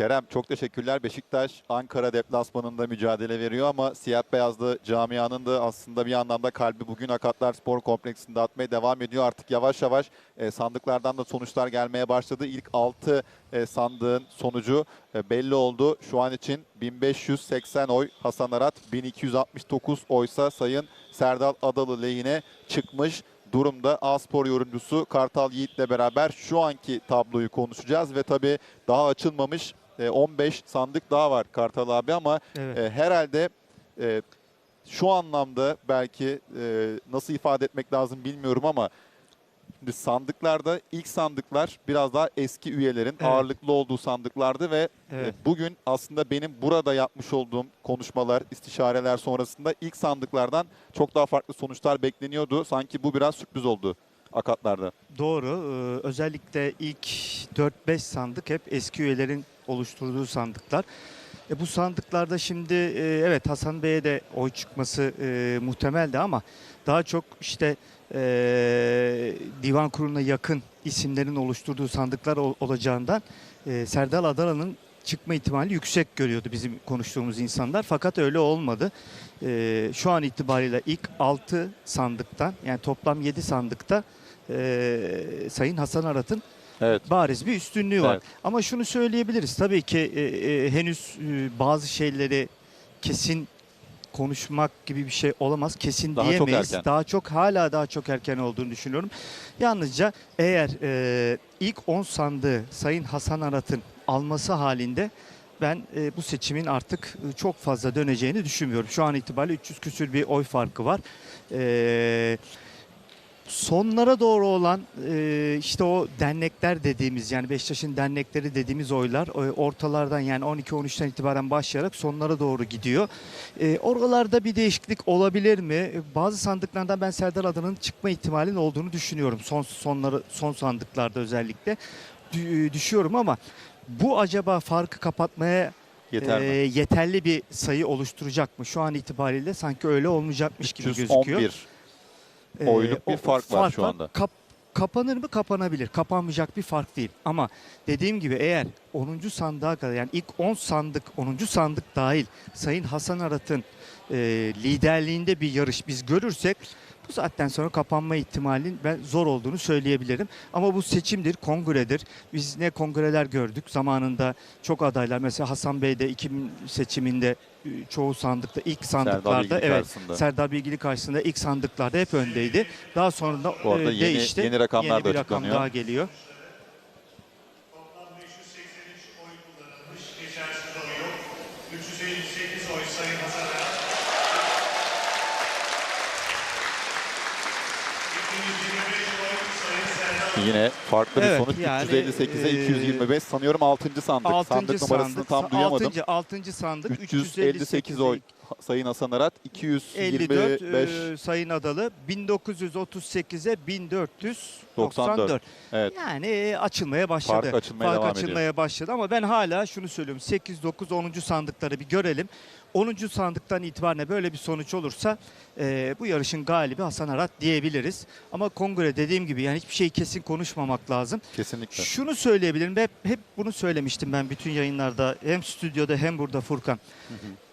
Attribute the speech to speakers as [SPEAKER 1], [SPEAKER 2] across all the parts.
[SPEAKER 1] Kerem çok teşekkürler. Beşiktaş Ankara deplasmanında mücadele veriyor ama siyah beyazlı camianın da aslında bir anlamda kalbi bugün Akatlar Spor Kompleksinde atmaya devam ediyor. Artık yavaş yavaş e, sandıklardan da sonuçlar gelmeye başladı. İlk 6 sandığın sonucu e, belli oldu. Şu an için 1580 oy Hasan Arat, 1269 oysa Sayın Serdal Adalı lehine çıkmış durumda. A-Spor yorumcusu Kartal Yiğit'le beraber şu anki tabloyu konuşacağız ve tabii daha açılmamış e, 15 sandık daha var Kartal abi ama
[SPEAKER 2] Evet.
[SPEAKER 1] e, herhalde e, şu anlamda belki e, nasıl ifade etmek lazım bilmiyorum ama şimdi sandıklarda ilk sandıklar biraz daha eski üyelerin
[SPEAKER 2] Evet.
[SPEAKER 1] ağırlıklı olduğu sandıklardı ve
[SPEAKER 2] Evet.
[SPEAKER 1] e, bugün aslında benim burada yapmış olduğum konuşmalar, istişareler sonrasında ilk sandıklardan çok daha farklı sonuçlar bekleniyordu. Sanki bu biraz sürpriz oldu akatlarda.
[SPEAKER 2] Doğru. Ee, özellikle ilk 4-5 sandık hep eski üyelerin oluşturduğu sandıklar. E, bu sandıklarda şimdi e, evet Hasan Bey'e de oy çıkması e, muhtemeldi ama daha çok işte e, divan kuruluna yakın isimlerin oluşturduğu sandıklar ol- olacağından e, Serdal Adalı'nın çıkma ihtimali yüksek görüyordu bizim konuştuğumuz insanlar. Fakat öyle olmadı. E, şu an itibariyle ilk 6 sandıktan yani toplam 7 sandıkta e, Sayın Hasan Arat'ın
[SPEAKER 1] Evet.
[SPEAKER 2] bariz bir üstünlüğü var.
[SPEAKER 1] Evet.
[SPEAKER 2] Ama şunu söyleyebiliriz. Tabii ki e, e, henüz e, bazı şeyleri kesin konuşmak gibi bir şey olamaz. Kesin
[SPEAKER 1] Daha çok
[SPEAKER 2] diyemeyiz.
[SPEAKER 1] erken.
[SPEAKER 2] Daha çok hala daha çok erken olduğunu düşünüyorum. Yalnızca eğer e, ilk 10 sandığı Sayın Hasan Arat'ın alması halinde ben e, bu seçimin artık e, çok fazla döneceğini düşünmüyorum. Şu an itibariyle 300 küsür bir oy farkı var. E, sonlara doğru olan e, işte o dernekler dediğimiz yani Beşiktaş'ın dernekleri dediğimiz oylar e, ortalardan yani 12-13'ten itibaren başlayarak sonlara doğru gidiyor. E, oralarda bir değişiklik olabilir mi? E, Bazı sandıklardan ben Serdar Adan'ın çıkma ihtimalinin olduğunu düşünüyorum. Son sonları son sandıklarda özellikle Dü- düşüyorum ama bu acaba farkı kapatmaya
[SPEAKER 1] Yeter
[SPEAKER 2] e, yeterli bir sayı oluşturacak mı? Şu an itibariyle sanki öyle olmayacakmış gibi gözüküyor.
[SPEAKER 1] 311.
[SPEAKER 2] Ee,
[SPEAKER 1] Oyluk bir fark var şu anda.
[SPEAKER 2] Kap- kapanır mı? Kapanabilir. Kapanmayacak bir fark değil. Ama dediğim gibi eğer 10. sandığa kadar yani ilk 10 sandık, 10. sandık dahil Sayın Hasan Arat'ın e, liderliğinde bir yarış biz görürsek bu saatten sonra kapanma ihtimalinin ben zor olduğunu söyleyebilirim. Ama bu seçimdir, kongredir. Biz ne kongreler gördük zamanında çok adaylar. Mesela Hasan Bey de 2000 seçiminde çoğu sandıkta ilk
[SPEAKER 1] Serdar
[SPEAKER 2] sandıklarda
[SPEAKER 1] Bilgili
[SPEAKER 2] evet
[SPEAKER 1] karşısında.
[SPEAKER 2] Serdar Bilgili karşısında ilk sandıklarda hep öndeydi. Daha sonra da
[SPEAKER 1] Bu arada
[SPEAKER 2] e,
[SPEAKER 1] yeni-
[SPEAKER 2] değişti.
[SPEAKER 1] yeni rakamlar
[SPEAKER 2] Yeni
[SPEAKER 1] da
[SPEAKER 2] bir rakam
[SPEAKER 1] açıklanıyor.
[SPEAKER 2] daha geliyor.
[SPEAKER 3] Toplam 583 oy kullanılmış. Geçersiz oy yok. 358 oy Sayın Hasan. 225 oy Sayın Serdar
[SPEAKER 1] Yine farklı bir
[SPEAKER 2] Evet,
[SPEAKER 1] sonuç.
[SPEAKER 2] yani,
[SPEAKER 1] 358'e
[SPEAKER 2] e,
[SPEAKER 1] 225 sanıyorum 6. sandık.
[SPEAKER 2] Altıncı
[SPEAKER 1] sandık numarasını
[SPEAKER 2] sandık,
[SPEAKER 1] tam duyamadım.
[SPEAKER 2] Altıncı, altıncı sandık
[SPEAKER 1] 358 oy Sayın Hasan Arat.
[SPEAKER 2] 54
[SPEAKER 1] 225
[SPEAKER 2] e, Sayın Adalı 1938'e 1494.
[SPEAKER 1] 94. Evet.
[SPEAKER 2] Yani açılmaya başladı.
[SPEAKER 1] Fark açılmaya devam ediyor.
[SPEAKER 2] açılmaya başladı ama ben hala şunu söylüyorum. 8, 9, 10. sandıkları bir görelim. 10. sandıktan itibaren böyle bir sonuç olursa e, bu yarışın galibi Hasan Arat diyebiliriz. Ama kongre dediğim gibi yani hiçbir şeyi kesin konuşmamak lazım.
[SPEAKER 1] Kesinlikle.
[SPEAKER 2] Şunu söyleyebilirim. Hep, hep bunu söylemiştim ben bütün yayınlarda. Hem stüdyoda hem burada Furkan.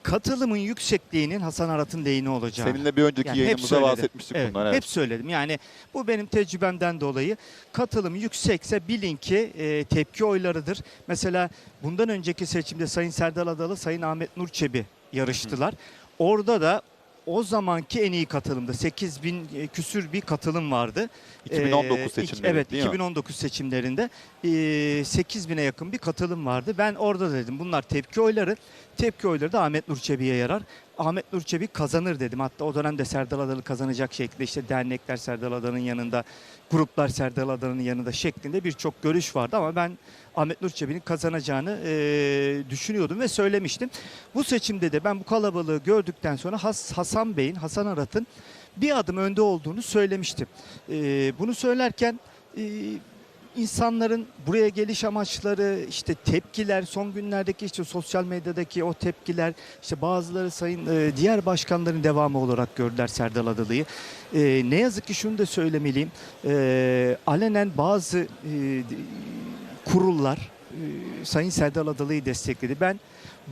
[SPEAKER 2] Katılımın yüksekliğinin Hasan Arat'ın lehine olacağı.
[SPEAKER 1] Seninle bir önceki
[SPEAKER 2] Yani söyledim.
[SPEAKER 1] bahsetmiştik
[SPEAKER 2] Evet,
[SPEAKER 1] bundan. Evet.
[SPEAKER 2] Hep söyledim. Yani bu benim tecrübemden dolayı katılım yüksekse bilin ki e, tepki oylarıdır. Mesela bundan önceki seçimde Sayın Serdal Adalı, Sayın Ahmet Nur Çebi yarıştılar. Orada da o zamanki en iyi katılımda 8 bin e, küsür bir katılım vardı.
[SPEAKER 1] 2019
[SPEAKER 2] Ee, ik-
[SPEAKER 1] seçimleri
[SPEAKER 2] Evet
[SPEAKER 1] değil mi?
[SPEAKER 2] 2019 seçimlerinde e, 8 bine yakın bir katılım vardı. Ben orada dedim bunlar tepki oyları. Tepki oyları da Ahmet Nur Çebi'ye yarar. Ahmet Nur Çebi kazanır dedim. Hatta o dönemde Serdal Adalı kazanacak şekilde işte dernekler Serdal Adalı'nın yanında, gruplar Serdal Adalı'nın yanında şeklinde birçok görüş vardı ama ben Ahmet Nur Çebi'nin kazanacağını e, düşünüyordum ve söylemiştim. Bu seçimde de ben bu kalabalığı gördükten sonra Has- Hasan Bey'in, Hasan Arat'ın bir adım önde olduğunu söylemiştim. E, bunu söylerken e, insanların buraya geliş amaçları, işte tepkiler, son günlerdeki işte sosyal medyadaki o tepkiler, işte bazıları sayın e, diğer başkanların devamı olarak gördüler Serdal Adalı'yı. E, ne yazık ki şunu da söylemeliyim. E, alenen bazı e, kurullar e, Sayın Serdal Adalı'yı destekledi. Ben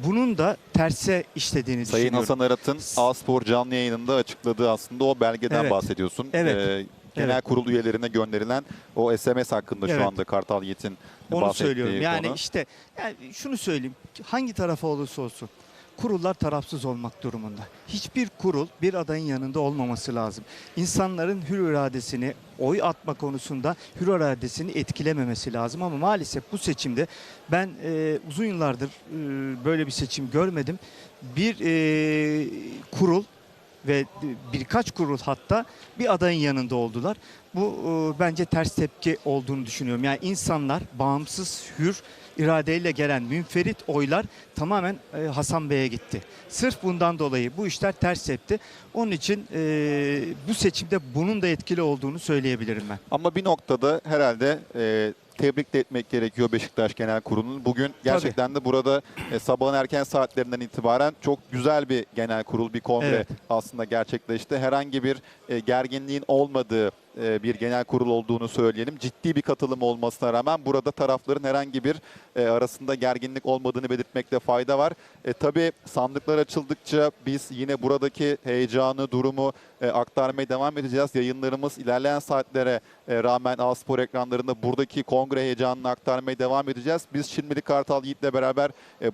[SPEAKER 2] bunun da terse işlediğini
[SPEAKER 1] Sayın
[SPEAKER 2] düşünüyorum.
[SPEAKER 1] Hasan Arat'ın A-Spor canlı yayınında açıkladığı aslında o belgeden
[SPEAKER 2] Evet.
[SPEAKER 1] bahsediyorsun.
[SPEAKER 2] Evet.
[SPEAKER 1] Ee, genel
[SPEAKER 2] Evet.
[SPEAKER 1] kurul üyelerine gönderilen o SMS hakkında
[SPEAKER 2] Evet.
[SPEAKER 1] şu anda Kartal Yiğit'in
[SPEAKER 2] Onu söylüyorum. Yani
[SPEAKER 1] konu.
[SPEAKER 2] işte yani şunu söyleyeyim. Hangi tarafa olursa olsun kurullar tarafsız olmak durumunda. Hiçbir kurul bir adayın yanında olmaması lazım. İnsanların hür iradesini oy atma konusunda hür iradesini etkilememesi lazım ama maalesef bu seçimde ben e, uzun yıllardır e, böyle bir seçim görmedim. Bir e, kurul ve birkaç kurul hatta bir adayın yanında oldular. Bu e, bence ters tepki olduğunu düşünüyorum. Yani insanlar bağımsız, hür iradeyle gelen münferit oylar tamamen e, Hasan Bey'e gitti. Sırf bundan dolayı bu işler ters tepti. Onun için e, bu seçimde bunun da etkili olduğunu söyleyebilirim ben.
[SPEAKER 1] Ama bir noktada herhalde tebrik de etmek gerekiyor Beşiktaş Genel Kurulu'nun. Bugün gerçekten de burada e, sabahın erken saatlerinden itibaren çok güzel bir genel kurul, bir kongre
[SPEAKER 2] Evet.
[SPEAKER 1] aslında gerçekleşti. Herhangi bir e, gerginliğin olmadığı e, bir genel kurul olduğunu söyleyelim. Ciddi bir katılım olmasına rağmen burada tarafların herhangi bir e, arasında gerginlik olmadığını belirtmekte fayda var. E, tabii sandıklar açıldıkça biz yine buradaki heyecanı, durumu e, aktarmaya devam edeceğiz. Yayınlarımız ilerleyen saatlere e, rağmen A-Spor ekranlarında buradaki kongre heyecanını aktarmaya devam edeceğiz. Biz şimdilik Kartal Yiğit'le beraber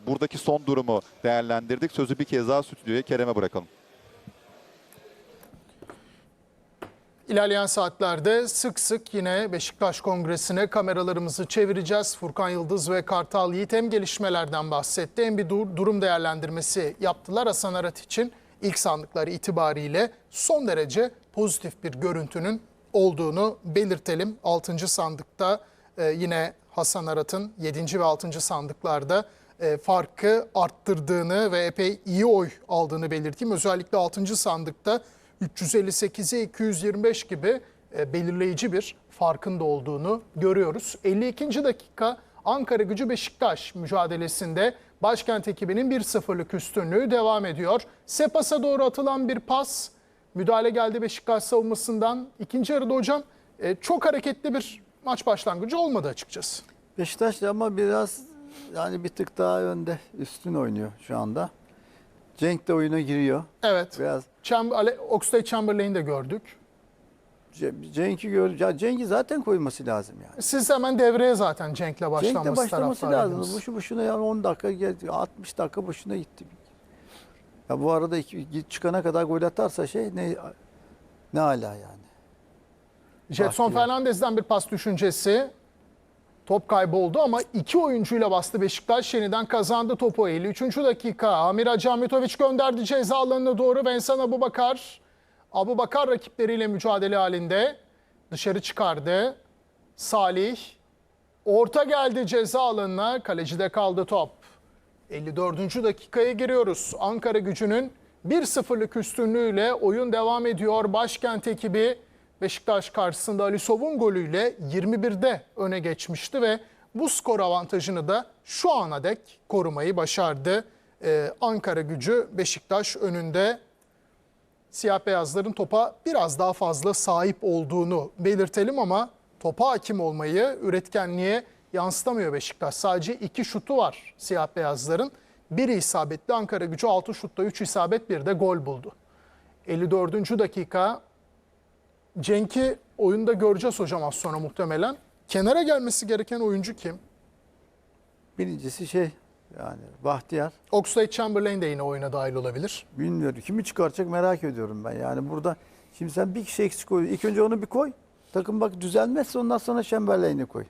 [SPEAKER 1] buradaki son durumu değerlendirdik. Sözü bir kez daha stüdyoya Kerem'e bırakalım.
[SPEAKER 4] İlerleyen saatlerde sık sık yine Beşiktaş Kongresi'ne kameralarımızı çevireceğiz. Furkan Yıldız ve Kartal Yiğit hem gelişmelerden bahsetti hem bir dur- durum değerlendirmesi yaptılar. Hasan Arat için ilk sandıklar itibariyle son derece pozitif bir görüntünün olduğunu belirtelim. 6. sandıkta e, yine Hasan Arat'ın 7. ve 6. sandıklarda e, farkı arttırdığını ve epey iyi oy aldığını belirteyim. Özellikle 6. sandıkta 358'e 225 gibi e, belirleyici bir farkın da olduğunu görüyoruz. 52. dakika Ankara gücü Beşiktaş mücadelesinde başkent ekibinin 1-0'lık üstünlüğü devam ediyor. Sepas'a doğru atılan bir pas. Müdahale geldi Beşiktaş savunmasından. İkinci yarıda hocam e, çok hareketli bir maç başlangıcı olmadı açıkçası.
[SPEAKER 5] Beşiktaş ama biraz yani bir tık daha önde üstün oynuyor şu anda. Cenk de oyuna giriyor.
[SPEAKER 4] Evet.
[SPEAKER 5] Biraz
[SPEAKER 4] Chamber, Ale- Oxlade Chamberlain'i de gördük.
[SPEAKER 5] Ce- Cenk'i gör ya Cenk'i zaten koyması lazım yani.
[SPEAKER 4] Siz hemen devreye zaten Cenk'le
[SPEAKER 5] Cenk'le
[SPEAKER 4] başlanması
[SPEAKER 5] başlaması lazım. Boşu boşuna yani 10 dakika geldi, 60 dakika boşuna gitti. Ya bu arada iki, çıkana kadar gol atarsa şey ne ne hala yani.
[SPEAKER 4] Jetson. Fernandez'den bir pas düşüncesi. Top kayboldu ama iki oyuncuyla bastı Beşiktaş. Yeniden kazandı topu. 53. dakika. Amir Hacamitovic gönderdi ceza alanına doğru. Vensan Abubakar. Abubakar rakipleriyle mücadele halinde. Dışarı çıkardı. Salih. Orta geldi ceza alanına. Kalecide kaldı top. 54. dakikaya giriyoruz. Ankara gücünün 1-0'lık üstünlüğüyle oyun devam ediyor. Başkent ekibi Beşiktaş karşısında Ali Sov'un golüyle 21'de öne geçmişti ve bu skor avantajını da şu ana dek korumayı başardı. Ee, Ankara gücü Beşiktaş önünde siyah beyazların topa biraz daha fazla sahip olduğunu belirtelim ama topa hakim olmayı üretkenliğe yansıtamıyor Beşiktaş. Sadece iki şutu var siyah beyazların. Biri isabetli Ankara gücü 6 şutta 3 isabet bir de gol buldu. 54. dakika Cenk'i oyunda göreceğiz hocam az sonra muhtemelen. Kenara gelmesi gereken oyuncu kim?
[SPEAKER 5] Birincisi şey yani Bahtiyar.
[SPEAKER 4] Oxlade Chamberlain de yine oyuna dahil olabilir.
[SPEAKER 5] Bilmiyorum. Kimi çıkaracak merak ediyorum ben. Yani burada şimdi sen bir kişi eksik koy. İlk önce onu bir koy. Takım bak düzelmezse ondan sonra Şemberley'ini koy.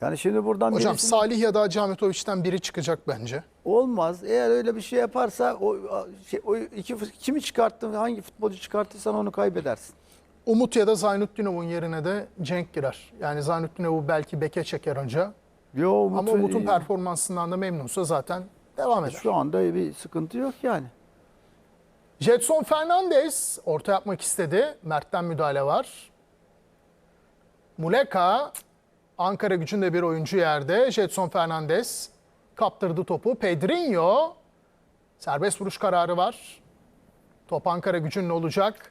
[SPEAKER 5] Yani şimdi buradan
[SPEAKER 4] Hocam
[SPEAKER 5] birisini-
[SPEAKER 4] Salih ya da Hacamitovic'den biri çıkacak bence.
[SPEAKER 5] olmaz. Eğer öyle bir şey yaparsa o şey, o iki kimi çıkarttın hangi futbolcu çıkartırsan onu kaybedersin.
[SPEAKER 4] Umut ya da Zaynutdinov'un yerine de Cenk girer. Yani Zaynutdinov'u belki beke çeker hoca.
[SPEAKER 5] Yo Umut,
[SPEAKER 4] Ama Umut'un performansından da memnunsa zaten devam eder.
[SPEAKER 5] şu anda bir sıkıntı yok yani.
[SPEAKER 4] Jetson Fernandez orta yapmak istedi. Mert'ten müdahale var. Muleka Ankara gücünde bir oyuncu yerde. Jetson Fernandez kaptırdı topu. Pedrinho serbest vuruş kararı var. Top Ankara gücünün olacak.